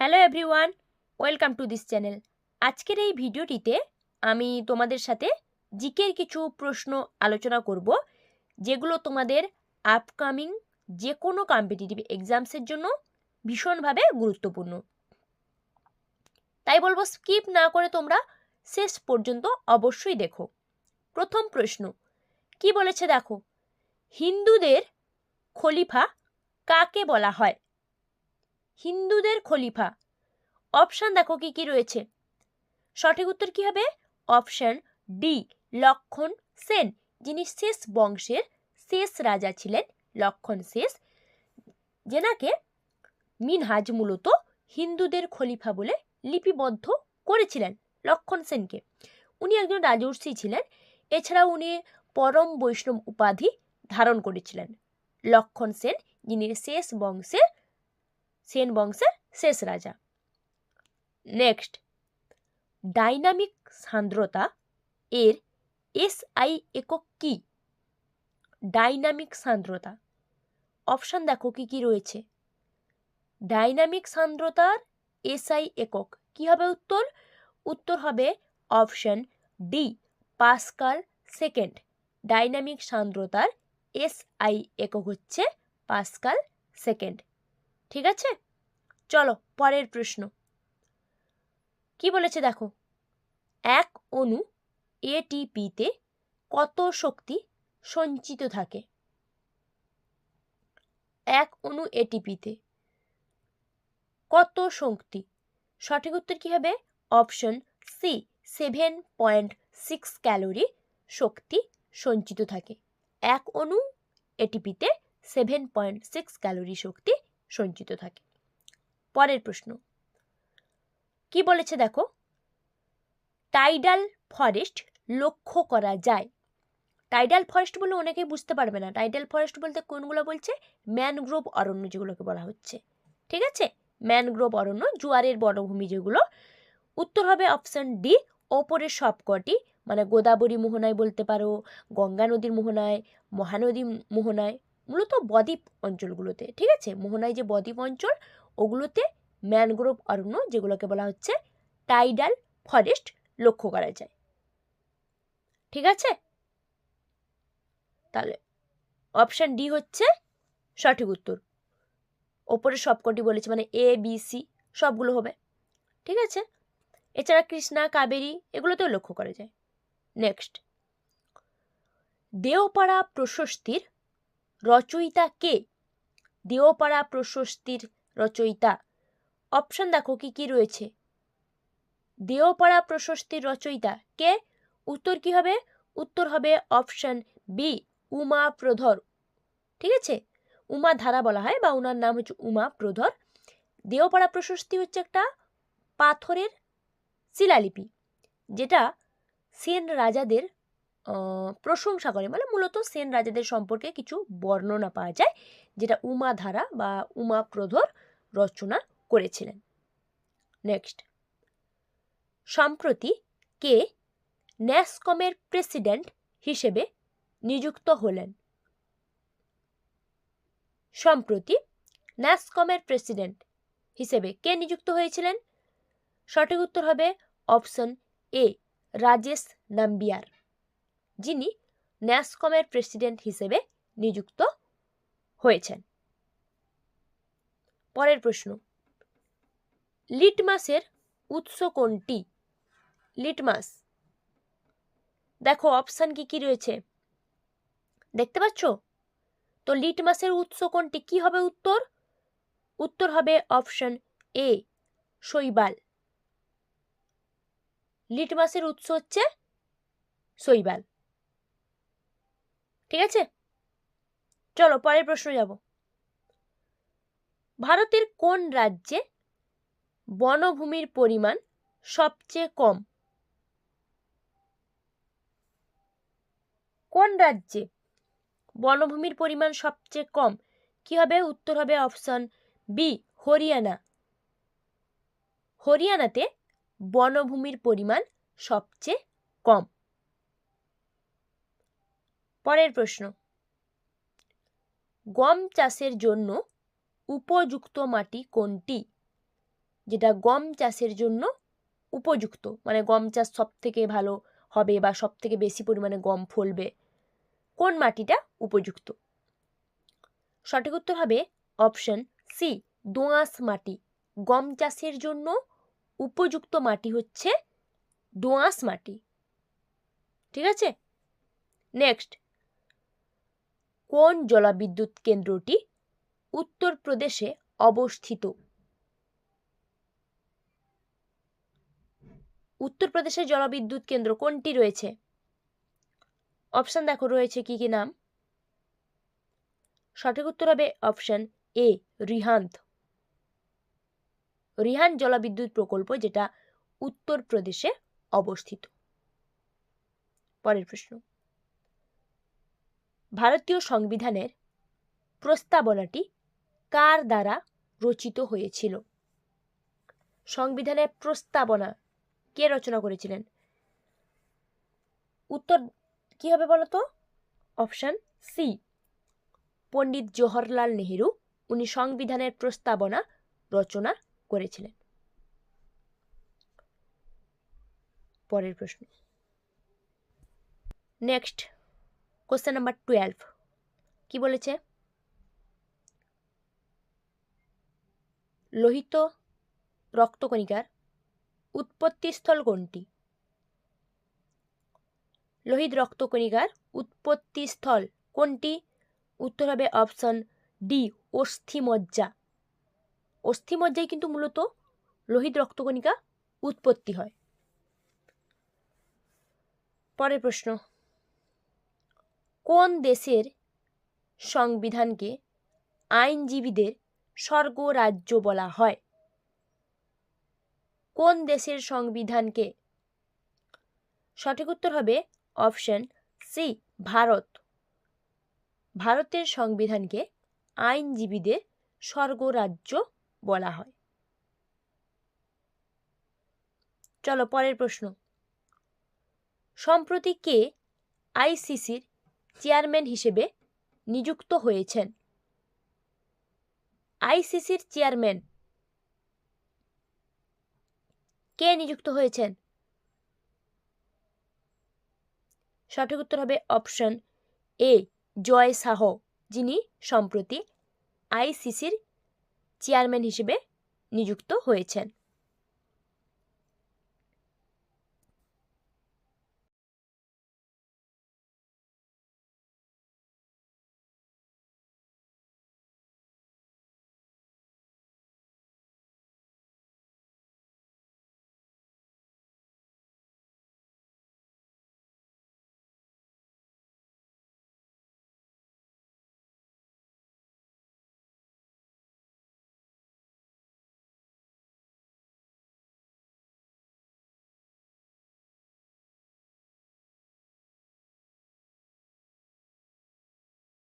Hello everyone, welcome to this channel. আজকের এই ভিডিওটিতে আমি তোমাদের সাথে জিকের কিছু প্রশ্ন আলোচনা করব, যেগুলো তোমাদের আপকামিং যে কোনো কম্পিটিটিভ এক্সামসের জন্য ভীষণভাবে গুরুত্বপূর্ণ। তাই বলব স্কিপ না করে তোমরা শেষ পর্যন্ত অবশ্যই দেখো। প্রথম প্রশ্ন, কি বলেছে দেখো? হিন্দুদের খলিফা কাকে বলা হয়? হিন্দুদের খলিফা। অপশান দেখো কি কি রয়েছে। সঠিক উত্তর কি হবে? অপশান ডি লক্ষণ সেন, যিনি শেষ বংশের শেষ রাজা ছিলেন, লক্ষণ শেষ, যেনাকে মিনহাজ মূলত হিন্দুদের খলিফা বলে লিপিবদ্ধ করেছিলেন, লক্ষণ সেনকে। উনি একজন রাজর্ষি ছিলেন, এছাড়াও উনি পরম বৈষ্ণব উপাধি ধারণ করেছিলেন, লক্ষণ সেন, যিনি শেষ বংশের সেন বংশের শেষ রাজা। নেক্সট ডাইনামিক সান্দ্রতা এর এসআই একক কি? ডাইনামিক সান্দ্রতা। অপশান দেখো কি কি রয়েছে। ডাইনামিক সান্দ্রতার এসআই একক। কি হবে উত্তর? উত্তর হবে option D pascal second dynamic সান্দ্রতার SI একক হচ্ছে পাস্কাল সেকেন্ড ঠিক আছে? চলো, পরের প্রশ্ন। কি বলেছে দেখো? এক অণু এটিপিতে কত শক্তি সঞ্চিত থাকে? এক অণু এটিপিতে কত শক্তি? সঠিক উত্তর কি হবে? Option C seven point six calorie শক্তি সঞ্চিত থাকে। এক অণু এটিপিতে সেভেন পয়েন্ট সিক্স ক্যালোরি শক্তি সঞ্চিত থাকে। পরের প্রশ্ন। কি বলেছে দেখো? টাইডাল ফরেস্ট লক্ষ্য করা যায়। টাইডাল ফরেস্ট বলে অনেকেই বুঝতে পারবে না। টাইডাল ফরেস্ট বলতে কোনগুলো বলছে? ম্যানগ্রোভ অরণ্য যেগুলোকে বলা হচ্ছে। ঠিক আছে? ম্যানগ্রোভ অরণ্য, জোয়ারের বনভূমি যেগুলো। উত্তর হবে অপশান ডি, ওপরের সবকটি। মানে গোদাবরী মোহনায় বলতে পারো, গঙ্গা নদীর মোহনায়, মহানদী মোহনায়। মূলত বদ্বীপ অঞ্চলগুলোতে, ঠিক আছে? মোহনায় যে বদ্বীপ অঞ্চল, ওগুলোতে ম্যানগ্রোভ অরণ্য, যেগুলোকে বলা হচ্ছে টাইডাল ফরেস্ট লক্ষ্য করা যায়। ঠিক আছে? তাহলে অপশান ডি হচ্ছে সঠিক উত্তর। ওপরে সবকটি বলেছে মানে এ বি সি সবগুলো হবে। ঠিক আছে? এছাড়া কৃষ্ণা, কাবেরী, এগুলোতেও লক্ষ্য করা যায়। নেক্সট দেওপাড়া প্রশস্তির রচয়িতা কে? দেওপাড়া প্রশস্তির রচয়িতা। অপশান দেখো কি কি রয়েছে। দেওপাড়া প্রশস্তির রচয়িতা কে? উত্তর কি হবে? উত্তর হবে অপশান বি উমা প্রধর। ঠিক আছে? উমা ধারা বলা হয় বা ওনার নাম হচ্ছে উমা প্রধর। দেওপাড়া প্রশস্তি হচ্ছে একটা পাথরের শিলালিপি, যেটা সেন রাজাদের প্রশংসা করে। মানে মূলত সেন রাজাদের সম্পর্কে কিছু বর্ণনা পাওয়া যায়, যেটা উমা ধারা বা উমা প্রধর রচনা করেছিলেন। নেক্সট। সম্প্রতি কে ন্যাসকমের প্রেসিডেন্ট হিসেবে নিযুক্ত হলেন। সম্প্রতি ন্যাসকমের প্রেসিডেন্ট হিসেবে কে নিযুক্ত হয়েছিলেন? সঠিক উত্তর হবে অপশন এ, রাজেশ নাম্বিয়ার। যিনি ন্যাসকমের প্রেসিডেন্ট হিসেবে নিযুক্ত হয়েছেন। পরের প্রশ্ন, লিটমাসের উৎস কোনটি? লিটমাস, দেখো অপশান কি কি রয়েছে? দেখতে পাচ্ছ? তো লিটমাসের উৎস কোনটি? কি হবে উত্তর? উত্তর হবে অপশন এ, শৈবাল। লিটমাসের উৎস হচ্ছে শৈবাল। ঠিক আছে? চলো, পরের প্রশ্ন যাব। ভারতের কোন রাজ্যে বনভূমির পরিমাণ সবচেয়ে কম? কোন রাজ্যে বনভূমির পরিমাণ সবচেয়ে কম? কি হবে? উত্তর হবে অপশন বি হরিয়ানা। হরিয়ানাতে বনভূমির পরিমাণ সবচেয়ে কম। পরের প্রশ্ন। গম চাষের জন্য উপযুক্ত মাটি কোনটি? যেটা গম চাষের জন্য উপযুক্ত মানে গম চাষ সব থেকে ভালো হবে বা সব থেকে বেশি পরিমাণে গম ফলবে, কোন মাটিটা উপযুক্ত? সঠিক উত্তর হবে অপশন সি, দোঁয়াশ মাটি। গম চাষের জন্য উপযুক্ত মাটি হচ্ছে দোঁয়াশ মাটি। ঠিক আছে? নেক্সট কোন জলবিদ্যুৎ কেন্দ্রটি উত্তরপ্রদেশে অবস্থিত? উত্তরপ্রদেশের জলবিদ্যুৎ কেন্দ্র কোনটি রয়েছে? অপশান দেখো, রয়েছে কি কি নাম? সঠিক উত্তর হবে অপশান এ রিহান্ত রিহান জলবিদ্যুৎ প্রকল্প যেটা উত্তরপ্রদেশে অবস্থিত। পরের প্রশ্ন। ভারতীয় সংবিধানের প্রস্তাবনাটি কার দ্বারা রচিত হয়েছিল? সংবিধানের প্রস্তাবনা কে রচনা করেছিলেন? উত্তর কি হবে বলতো? Option C. পণ্ডিত জওহরলাল নেহেরু উনি সংবিধানের প্রস্তাবনা রচনা করেছিলেন। পরের প্রশ্ন। নেক্সট। কোশ্চেন নাম্বার টুয়েলভ কি বলেছে? লোহিত রক্তকণিকার উৎপত্তিস্থল কোনটি? লোহিত রক্তকণিকার উৎপত্তিস্থল কোনটি? উত্তর হবে অপশন ডি অস্থিমজ্জা। অস্থিমজ্জায় কিন্তু মূলত লোহিত রক্তকণিকা উৎপত্তি হয়। পরের প্রশ্ন। কোন দেশের সংবিধানকে আইনজীবীদের স্বর্গরাজ্য বলা হয়? কোন দেশের সংবিধানকে? সঠিক উত্তর হবে অপশন সি, ভারত। ভারতের সংবিধানকে আইনজীবীদের স্বর্গরাজ্য বলা হয়। চলো পরের প্রশ্ন। সম্প্রতি কে আইসিসির চেয়ারম্যান হিসেবে নিযুক্ত হয়েছেন। আইসিসির চেয়ারম্যান। কে নিযুক্ত হয়েছেন? সঠিক উত্তর হবে অপশন এ, জয় শাহ যিনি সম্প্রতি আইসিসির চেয়ারম্যান হিসেবে নিযুক্ত হয়েছেন।